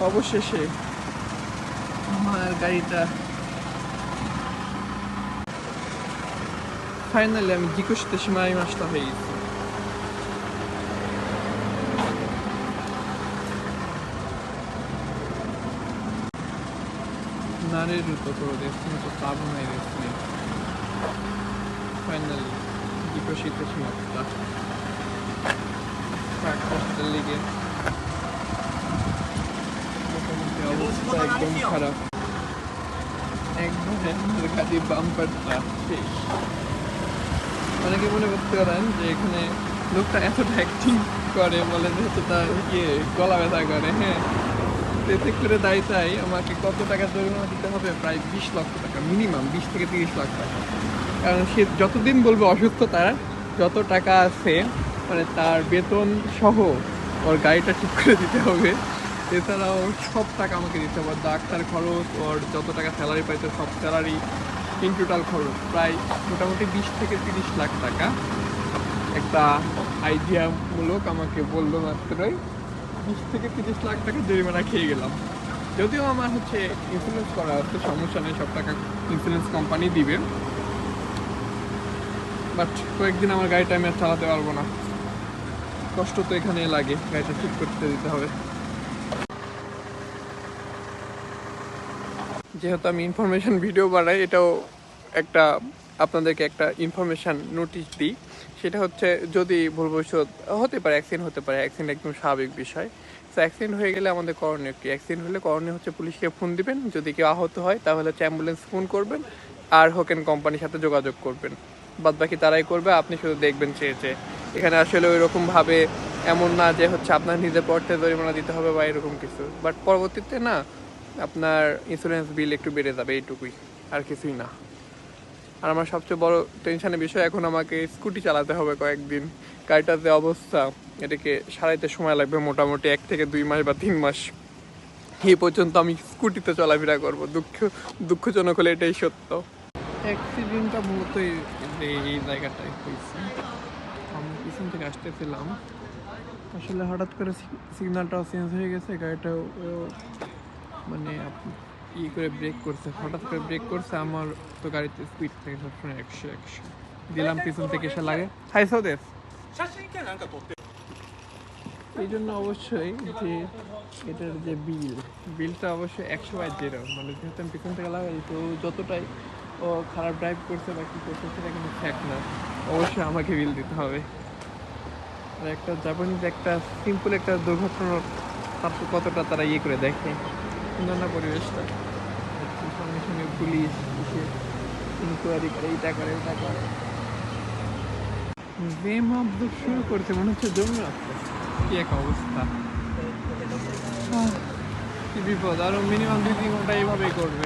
অবশেষে আমার গাড়িটা ফাইনালি আমি জিকুশিতে সীমাই মাসটা হয়ে গেছি নারীর উপর দেখছি তো পাবো নাই দেখছি ফাইনালি জিকুশিতে সীমাটা কষ্টের লিগে একদম খারাপ। অনেকে মনে করতে পারেন যে এখানে লোকটা অ্যাক্টিং করে, বলে ইয়ে গলা ব্যথা করে হ্যাঁ। এতে করে তাই আমাকে কত টাকা জরিমানা দিতে হবে? প্রায় বিশ লক্ষ টাকা মিনিমাম বিশ থেকে তিরিশ লাখ টাকা। কারণ সে যতদিন বলবে অসুস্থ, তার যত টাকা আছে মানে তার বেতন সহ ওর গাড়িটা ঠিক করে দিতে হবে। এছাড়াও সব টাকা আমাকে দিতে হবে। ডাক্তার খরচ, ওর যত টাকা স্যালারি পাইতো সব স্যালারি ইন টোটাল খরচ। প্রায় মোটামুটি বিশ থেকে তিরিশ লাখ টাকা। একটা আইডিয়ামূলক আমাকে বলল মাত্রই। বিশ থেকে তিরিশ লাখ টাকা জরিমানা খেয়ে গেলাম। যদিও আমার হচ্ছে ইন্স্যুরেন্স করা হচ্ছে সমস্যা নেই, সব টাকা ইন্স্যুরেন্স কোম্পানি দিবে। বাট কয়েকদিন আমার গাড়িটা আমি আর চালাতে পারব না। কষ্ট তো এখানে লাগে, গাড়িটা ঠিক করতে দিতে হবে। যেহেতু আমি ইনফরমেশন ভিডিও বানাই, এটাও একটা আপনাদেরকে একটা ইনফরমেশন নোটিশ দিই। সেটা হচ্ছে, যদি ভুল ভবিষ্যৎ হতে পারে অ্যাক্সিডেন্ট হতে পারে অ্যাক্সিডেন্ট একদম স্বাভাবিক বিষয়। তো অ্যাক্সিডেন্ট হয়ে গেলে আমাদের করণীয় কি? অ্যাক্সিডেন্ট হলে করণীয় হচ্ছে পুলিশকে ফোন দিবেন, যদি কেউ আহত হয়, তাহলে হচ্ছে অ্যাম্বুলেন্স ফোন করবেন, আর হোকেন কোম্পানির সাথে যোগাযোগ করবেন। বাদ বাকি তারাই করবে, আপনি শুধু দেখবেন চেয়ে চেয়ে। এখানে আসলে ওই রকম ভাবে এমন না যে হচ্ছে আপনার নিজের পড়তে জরিমানা দিতে হবে বা এরকম কিছু। বাট পরবর্তীতে না আপনার ইন্স্যুরেন্স বিল একটু বেড়ে যাবে এইটুকুই, আর কিছুই না। আর আমার সবচেয়ে বড় টেনশনের বিষয়, এখন আমাকে স্কুটি চালাতে হবে কয়েকদিন। গাড়িটার যে অবস্থা, এটাকে সারাইতে সময় লাগবে মোটামুটি এক থেকে দুই মাস বা তিন মাস। এই পর্যন্ত আমি স্কুটিতে চলাফেরা করব। দুঃখ, দুঃখজনক হলে এটাই সত্য। অ্যাক্সিডেন্টটা মূলত এই- জায়গাটায় হয়েছে। আমি পিছন থেকে আসতেছিলাম। আসলে হঠাৎ করে সিগন্যালটাও চেঞ্জ হয়ে গেছে, গাড়িটাও মানে ই করে ব্রেক করছে। হঠাৎ করে ব্রেক করছে, আমার তো গাড়িতে স্পিড থাকে সবসময় একশো একশো। দিলাম পিছন থেকে এসে লাগে। হাই সৌদেশ এই জন্য অবশ্যই যে এটার যে বিল বিলটা অবশ্যই একশো বাই জেরো মানে যেহেতু আমি পিছন থেকে লাগাই, তো যতটাই ও খারাপ ড্রাইভ করছে বা কী করছে, সেটা কিন্তু ফ্যাক না। অবশ্যই আমাকে বিল দিতে হবে। আর একটা জাপানিজ একটা সিম্পল একটা দুর্ঘটনার কতটা তারা ইয়ে করে দেখে। সুন্দর না পরিবেশটা? সঙ্গে সঙ্গে পুলিশ ইনকোয়ারি করে এটা করে এটা করে। বেম মাপ শুরু করছে, মনে হচ্ছে জমি কি এক অবস্থা। বিপদ। আরও মিনিমাম দুই তিন ঘণ্টা এইভাবেই করবে।